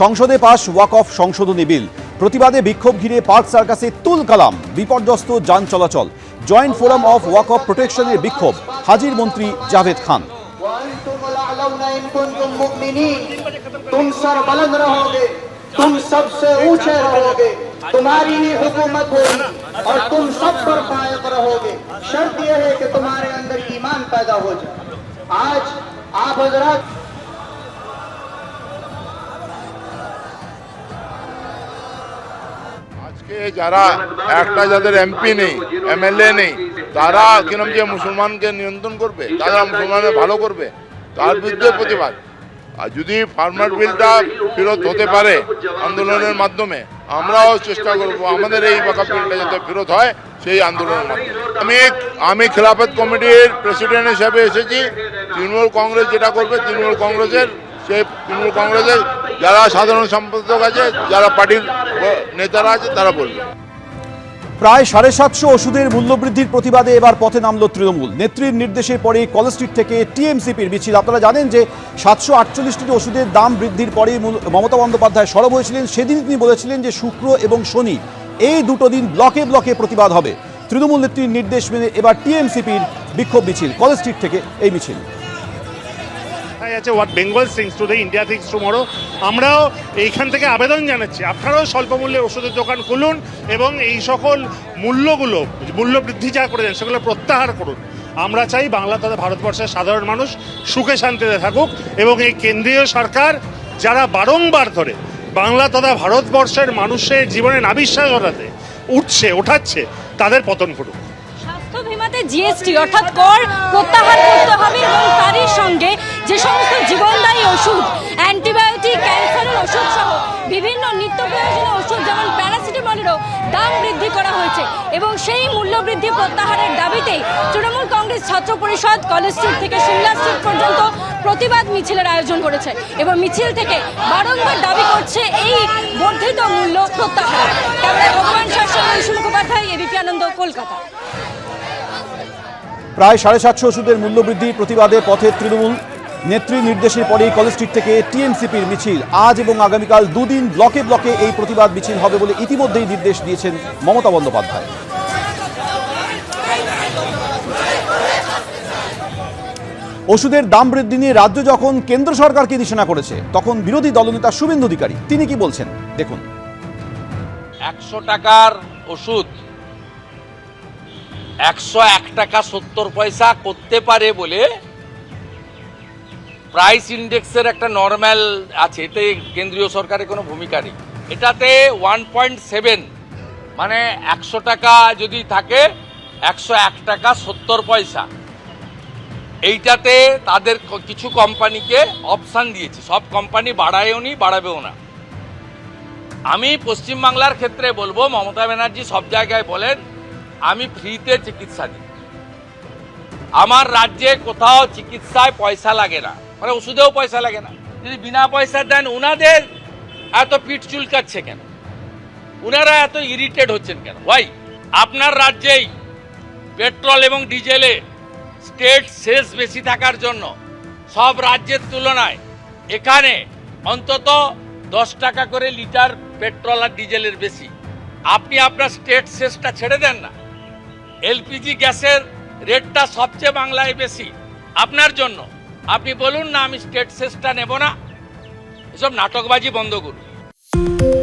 সংসদে পাশ walk of সংশোধনী বিল। প্রতিবাদে বিক্ষোভ ঘিরে পার্ক সার্কাসে তুল কালাম। বিপর্যস্ত যান চলাচল। Joint forum of walk of প্রোটেকশনের বিক্ষোভ। হাজির মন্ত্রী জাভেদ খান। আজকে যারা একটা যাদের এমপি নেই এমএলএ নেই, তারা কিরম যে মুসলমানকে নিয়ন্ত্রণ করবে, তারা মুসলমানের ভালো করবে, তার বিরুদ্ধে প্রতিবাদ। আর যদি ফার্মার বিলটা ফেরত হতে পারে আন্দোলনের মাধ্যমে, আমরাও চেষ্টা করব আমাদের এই বাঁকা বিলটা যাতে ফেরত হয়, সেই আন্দোলনের মাধ্যমে। আমি আমি খেলাফত কমিটির প্রেসিডেন্ট হিসাবে এসেছি, তৃণমূল কংগ্রেস যেটা করবে, তৃণমূল কংগ্রেসের, সেই তৃণমূল কংগ্রেসের যারা সাধারণ সম্পাদক আছে, যারা পার্টির নেতারা আছে, তারা বলবে। প্রায় সাড়ে সাতশো ওষুধের মূল্যবৃদ্ধির প্রতিবাদে এবার পথে নামল তৃণমূল। নেত্রীর নির্দেশের পরে কলেজ স্ট্রিট থেকে টিএমসিপির মিছিল। আপনারা জানেন যে সাতশো আটচল্লিশটি ওষুধের দাম বৃদ্ধির পরেই মমতা বন্দ্যোপাধ্যায় সরব হয়েছিলেন। সেদিন তিনি বলেছিলেন যে শুক্র এবং শনি এই দুটো দিন ব্লকে ব্লকে প্রতিবাদ হবে। তৃণমূল নেত্রীর নির্দেশ মেনে এবার টিএমসিপির বিক্ষোভ মিছিল, কলেজ স্ট্রিট থেকে এই মিছিল। কথায় আছে what Bengal sings today India thinks tomorrow আমরাও এইখান থেকে আবেদন জানাচ্ছি। আপনারাও স্বল্প মূল্যে ওষুধের দোকান খুলুন এবং এই সকল মূল্যগুলো, মূল্য বৃদ্ধি যা করেছেন, সেগুলো প্রত্যাহার করুন। আমরা চাই বাংলা তথা ভারতবর্ষের সাধারণ মানুষ সুখে শান্তিতে থাকুক এবং এই কেন্দ্রীয় সরকার যারা বারংবার ধরে বাংলা তথা ভারতবর্ষের মানুষের জীবনে নাবিশ্বাসতাতে উঠছে, ওঠাচ্ছে, তাদের পতন করুক স্বাস্থ্য বিমাতে জিএসটি, অর্থাৎ কর প্রত্যাহার করতে হবে দাম বৃদ্ধি করা হয়েছে এবং সেই মূল্য বৃদ্ধি প্রত্যাহারের দাবিতেই তৃণমূল কংগ্রেস ছাত্র পরিষদ, কলেজ স্ট্রিট থেকে সিমলা স্ট্রিট পর্যন্ত প্রতিবাদ মিছিলের আয়োজন করেছে এবং মিছিল থেকে বারংবার দাবি করছে এই বর্ধিত মূল্য প্রত্যাহার। ভগবান শাসন এবিপি আনন্দ, কলকাতা। প্রায় সাড়ে সাতশো ওষুধের মূল্যবৃদ্ধির প্রতিবাদে পথে তৃণমূল নেত্রীর নির্দেশের পরেই কলেজ স্ট্রিট থেকে টিএমসিপির মিছিল। আজ এবং আগামীকাল দুদিন ব্লকে ব্লকে এই প্রতিবাদ মিছিল হবে বলে ইতিমধ্যেই নির্দেশ দিয়েছেন মমতা বন্দ্যোপাধ্যায়। ওষুধের দাম বৃদ্ধি নিয়ে রাজ্য যখন কেন্দ্র সরকারকে নিশানা করেছে, তখন বিরোধী দলনেতা শুভেন্দু অধিকারী, তিনি কি বলছেন? দেখুন। একশো টাকার ওষুধ, একশো এক টাকা সত্তর পয়সা করতে পারে বলে প্রাইস ইন্ডেক্সের একটা নর্ম্যাল আছে, এতে কেন্দ্রীয় সরকারের কোনো ভূমিকা নেই। এটাতে ওয়ান পয়েন্ট সেভেন মানে একশো টাকা যদি থাকে, একশো এক টাকা সত্তর পয়সা। এইটাতে তাদের কিছু কোম্পানিকে অপশান দিয়েছে। সব কোম্পানি বাড়ায়ও নি, বাড়াবেও না। আমি পশ্চিমবাংলার ক্ষেত্রে বলব, মমতা ব্যানার্জি সব জায়গায় বলেন, আমি ফ্রিতে চিকিৎসা দিই। আমার রাজ্যে কোথাও চিকিৎসায় পয়সা লাগে না। মানে ওষুধেও পয়সা লাগে না। যদি বিনা পয়সা দেন উনাদের এত পিঠ চুলকাচ্ছে কেন? উনারা এত ইরিটেড হচ্ছেন কেন? ওয়াই আপনার রাজ্যেই পেট্রোল এবং ডিজেলে স্টেট সেস বেশি থাকার জন্য সব রাজ্যের তুলনায় এখানে অন্তত দশ টাকা করে লিটার পেট্রোল আর ডিজেলের বেশি। আপনি আপনার স্টেট সেসটা ছেড়ে দেন না। এলপিজি গ্যাসের রেটটা সবচেয়ে বাংলায় বেশি। আপনার জন্য। আপনি বলুন না আমি স্টেট সেসটা নেব না। এসব নাটকবাজি বন্ধ করুন।